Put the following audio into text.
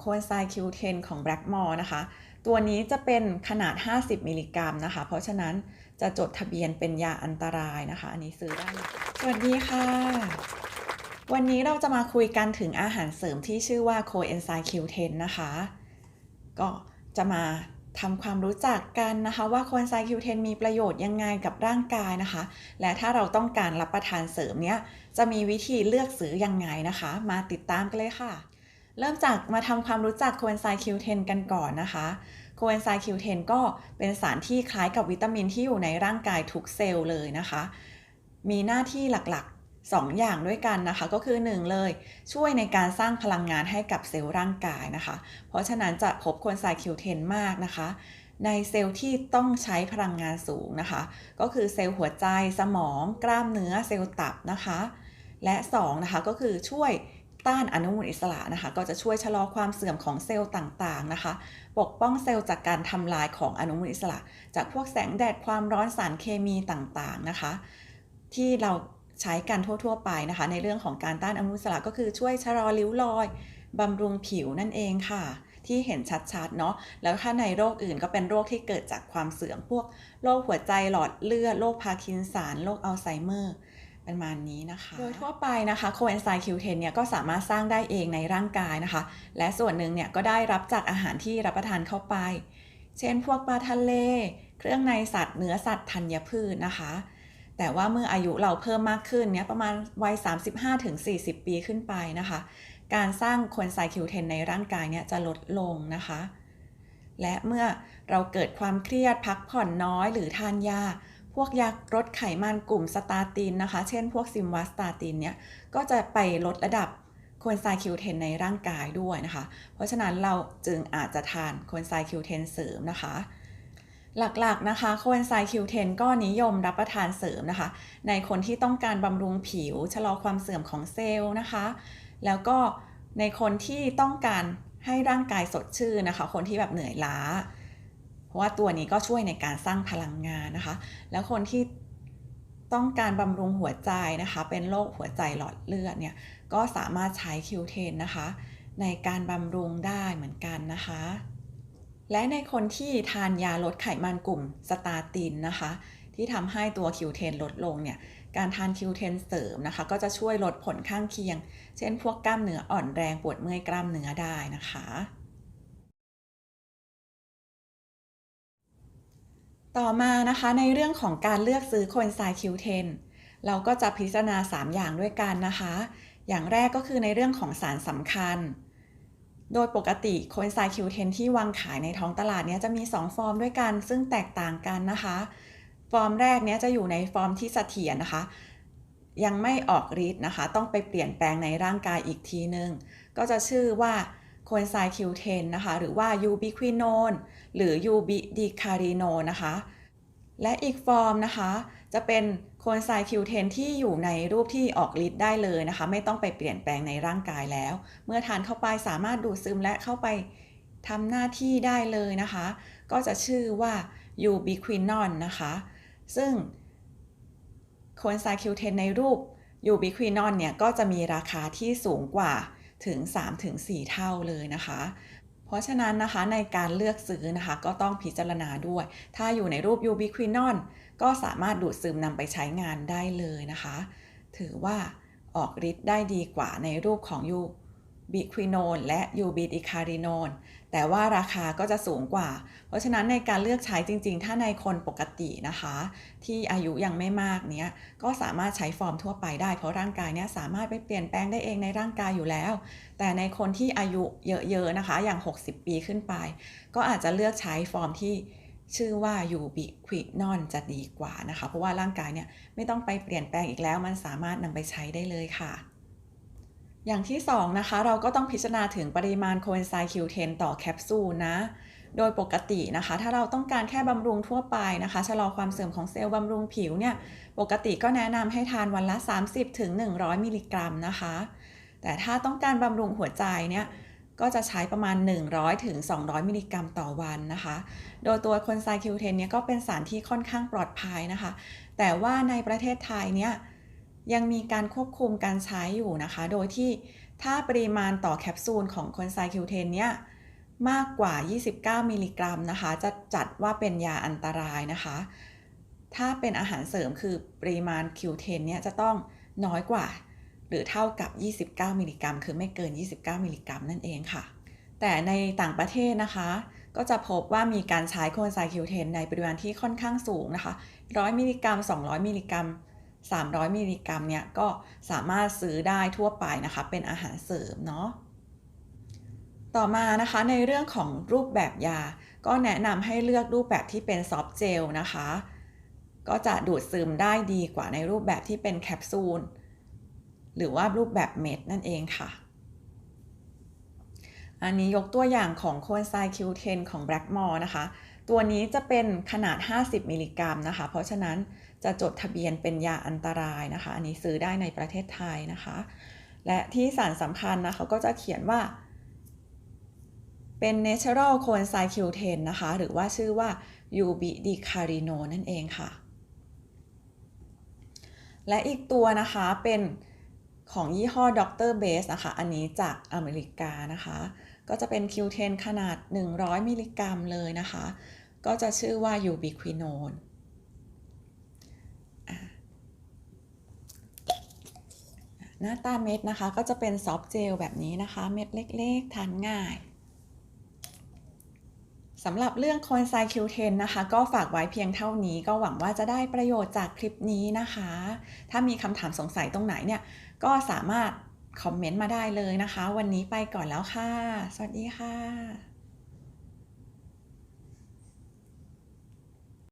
โคนไซคิวเทนของ Blackmore นะคะ ตัวนี้จะเป็นขนาด 50 มิลลิกรัมนะคะ เพราะฉะนั้นจะจดทะเบียนเป็นยาอันตรายนะคะ อันนี้ซื้อได้ สวัสดีค่ะ วันนี้เราจะมาคุยกันถึงอาหารเสริมที่ชื่อว่า Coenzyme Q10 นนะคะ ก็จะมาทำความรู้จักกันนะคะ ว่า Coenzyme Q10 มีประโยชน์ยังไงกับร่างกายนะคะ และถ้าเราต้องการรับประทานเสริมเนี้ยจะมีวิธีเลือกซื้อยังไงนะคะ มาติดตามกันเลยค่ะ เริ่มจากมาทำความรู้จัก Coenzyme Q10 กันก่อนนะคะ Coenzyme Q10 ก็เป็นสารที่คล้ายกับวิตามินที่อยู่ในร่างกายทุกเซลล์เลยนะคะ มีหน้าที่หลักๆ 2 อย่างด้วยกันนะคะ ก็คือ 1 เลย ช่วยในการสร้างพลังงานให้กับเซลล์ร่างกายนะคะ เพราะฉะนั้นจะพบ Coenzyme Q10 มากนะคะ ในเซลล์ที่ต้องใช้พลังงานสูงนะคะ ก็คือเซลล์หัวใจ สมอง กล้ามเนื้อ เซลล์ตับนะคะ และ 2 นะคะ ก็คือช่วย ต้านอนุมูลอิสระนะคะ ก็จะช่วยชะลอความเสื่อมของเซลล์ต่างๆนะคะ ปกป้องเซลล์จากการทำลายของอนุมูลอิสระ จากพวกแสงแดดความร้อนสารเคมีต่างๆนะคะ ที่เราใช้กันทั่ว ๆ ไปนะคะ ในเรื่องของการต้านอนุมูลอิสระก็คือช่วยชะลอริ้วรอยบำรุงผิวนั่นเองค่ะ ที่เห็นชัดๆเนาะแล้วถ้าในโรคอื่นก็เป็นโรคที่เกิดจากความเสื่อมพวกโรคหัวใจหลอดเลือดโรคพาร์กินสันโรคอัลไซเมอร์ ประมาณนี้นะคะ โดยทั่วไปนะคะโคเอนไซม์ Q10 เทนเนี่ยก็สามารถสร้างได้เองในร่างกายนะคะ และส่วนหนึ่งเนี่ยก็ได้รับจากอาหารที่รับประทานเข้าไป เช่น พวกปลาทะเล เครื่องในสัตว์ เนื้อสัตว์ธัญพืชนะคะ แต่ว่าเมื่ออายุเราเพิ่มมากขึ้นเนี่ยประมาณวัย 35-40 ปีขึ้นไปนะคะ การสร้างโคเอนไซม์ Q10 ในร่างกายเนี่ยจะลดลงนะคะ และเมื่อเราเกิดความเครียดพักผ่อนน้อยหรือทานยา วกยาลดไขมันกลุ่มสตาตินนะคะ เช่นพวกซิมวัสตาตินเนี่ย ก็จะไปลดระดับโคเอนไซม์ Q10 ในร่างกายด้วยนะคะ เพราะฉะนั้นเราจึงอาจจะทานโคเอนไซม์ Q10 เสริมนะคะ หลักๆนะคะโคเอนไซม์ Q10 ก็นิยมรับประทานเสริมนะคะ ในคนที่ต้องการบำรุงผิว ชะลอความเสื่อมของเซลล์นะคะ แล้วก็ในคนที่ต้องการให้ร่างกายสดชื่นนะคะ คนที่แบบเหนื่อยล้า ราะว่าตัวนี้ก็ช่วยในการสร้างพลังงานนะคะ แล้วคนที่ต้องการบำรุงหัวใจนะคะ เป็นโรคหัวใจหลอดเลือดเนี่ย ก็สามารถใช้ Q10 นนะคะ ในการบำรุงได้เหมือนกันนะคะ และในคนที่ทานยาลดไขมันกลุ่มสตาตินนะคะ ที่ทำให้ตัว Q10 ลดลงเนี่ย การทาน Q10 เสริมนะคะ ก็จะช่วยลดผลข้างเคียง เช่น พวกกล้ามเนื้ออ่อนแรงปวดเมื่อยกล้ามเนื้อได้นะคะ ต่อมานะคะในเรื่องของการเลือกซื้อโคนไซม์ Q10 เราก็จะพิจารณา 3 อย่างด้วยกันนะคะ อย่างแรกก็คือในเรื่องของสารสำคัญ โดยปกติโคนไซม์ Q10 ที่วางขายในท้องตลาดเนี้ยจะมี 2 ฟอร์มด้วยกัน ซึ่งแตกต่างกันนะคะ ฟอร์มแรกเนี้ยจะอยู่ในฟอร์มที่เสถียรนะคะ ยังไม่ออกฤทธิ์นะคะ ต้องไปเปลี่ยนแปลงในร่างกายอีกทีนึง ก็จะชื่อว่า โคเอนไซม์ Q10 นนะคะ หรือว่า ubiquinone หรือ ubidicarinone นะคะ และอีกฟอร์มนะคะ จะเป็นโคเอนไซม์ Q10 ที่อยู่ในรูปที่ออกฤทธิ์ได้เลยนะคะ ไม่ต้องไปเปลี่ยนแปลงในร่างกายแล้ว เมื่อทานเข้าไปสามารถดูดซึมและเข้าไปทำหน้าที่ได้เลยนะคะ ก็จะชื่อว่า ubiquinone นะคะ ซึ่งโคเอนไซม์ Q10 ในรูป ubiquinone เนี่ยก็จะมีราคาที่สูงกว่า ถึง 3-4 เท่าเลยนะคะ เพราะฉะนั้นนะคะในการเลือกซื้อนะคะ ก็ต้องพิจารณาด้วย ถ้าอยู่ในรูป ubiquinon ก็สามารถดูดซึมนำไปใช้งานได้เลยนะคะ ถือว่าออกฤทธิ์ได้ดีกว่าในรูปของ ubiquinone และ ubidicarinone แต่ว่าราคาก็จะสูงกว่า เพราะฉะนั้นในการเลือกใช้จริง ๆ ถ้าในคนปกตินะคะ ที่อายุยังไม่มากเนี้ยก็สามารถใช้ฟอร์มทั่วไปได้ เพราะร่างกายเนี้ยสามารถไปเปลี่ยนแปลงได้เองในร่างกายอยู่แล้ว แต่ในคนที่อายุเยอะๆนะคะ อย่าง 60 ปีขึ้นไป ก็อาจจะเลือกใช้ฟอร์มที่ชื่อว่า ubiquinone จะดีกว่านะคะ เพราะว่าร่างกายเนี่ยไม่ต้องไปเปลี่ยนแปลงอีกแล้ว มันสามารถนำไปใช้ได้เลยค่ะ อย่างที่ 2 นะคะ เราก็ต้องพิจารณาถึงปริมาณโคเอนไซม์ Q10 ต่อแคปซูลนะ โดยปกตินะคะ ถ้าเราต้องการแค่บำรุงทั่วไปนะคะ ชะลอความเสื่อมของเซลล์บำรุงผิวเนี่ย ปกติก็แนะนำให้ทานวันละ 30-100มิลลิกรัมนะคะ แต่ถ้าต้องการบำรุงหัวใจเนี่ยก็จะใช้ประมาณ 100ถึง200 มิลลิกรัมต่อวันนะคะ โดยตัวโคเอนไซม์ Q10 เนี่ยก็เป็นสารที่ค่อนข้างปลอดภัยนะคะ แต่ว่าในประเทศไทยเนี่ย ยังมีการควบคุมการใช้อยู่นะคะ โดยที่ถ้าปริมาณต่อแคปซูลของคนไซคิวเทนเนี่ยมากกว่า 29 มิลลิกรัมนะคะ จะจัดว่าเป็นยาอันตรายนะคะ ถ้าเป็นอาหารเสริมคือปริมาณคิวเทนเนี่ยจะต้องน้อยกว่า หรือเท่ากับ 29 มิลลิกรัม คือไม่เกิน 29 มิลลิกรัมนั่นเองค่ะ แต่ในต่างประเทศนะคะ ก็จะพบว่ามีการใช้โคนไซคิวเทนในปริมาณที่ค่อนข้างสูงนะคะ 100 มิลลิกรัม 200 มิลลิกรัม 300 มิลลิกรัมเนี่ยก็สามารถซื้อได้ทั่วไปนะคะเป็นอาหารเสริมเนาะต่อมานะคะในเรื่องของรูปแบบยา ก็แนะนำให้เลือกรูปแบบที่เป็นซอฟต์เจลนะคะ ก็จะดูดซึมได้ดีกว่าในรูปแบบที่เป็นแคปซูลหรือว่ารูปแบบเม็ดนั่นเองค่ะ อันนี้ยกตัวอย่างของโคนไซคิวเทนของแบล็กมอร์นะคะ ตัวนี้จะเป็นขนาด 50 มิลลิกรัมนะคะ เพราะฉะนั้นจะจดทะเบียนเป็นยาอันตรายนะคะ อันนี้ซื้อได้ในประเทศไทยนะคะ และที่สารสำคัญนะคะก็จะเขียนว่า เป็น natural c o n c y q 1 0นะคะ หรือว่าชื่อว่า UB d i c a r i n o นั่นเองค่ะ และอีกตัวนะคะเป็น ของยี่ห้อ Dr. Base นะคะ อันนี้จากอเมริกานะคะ ก็จะเป็น Q10 ขนาด 100 มิลลิกรัมเลยนะคะ ก็จะชื่อว่า ubiquinone หน้าตาเม็ดนะคะก็จะเป็นซอฟต์เจลแบบนี้นะคะ เม็ดเล็กๆ ทานง่าย สำหรับเรื่องคอนไซคิวเทนนะคะ ก็ฝากไว้เพียงเท่านี้ ก็หวังว่าจะได้ประโยชน์จากคลิปนี้นะคะ ถ้ามีคำถามสงสัยตรงไหนเนี่ย ก็สามารถคอมเมนต์มาได้เลยนะคะ วันนี้ไปก่อนแล้วค่ะ สวัสดีค่ะ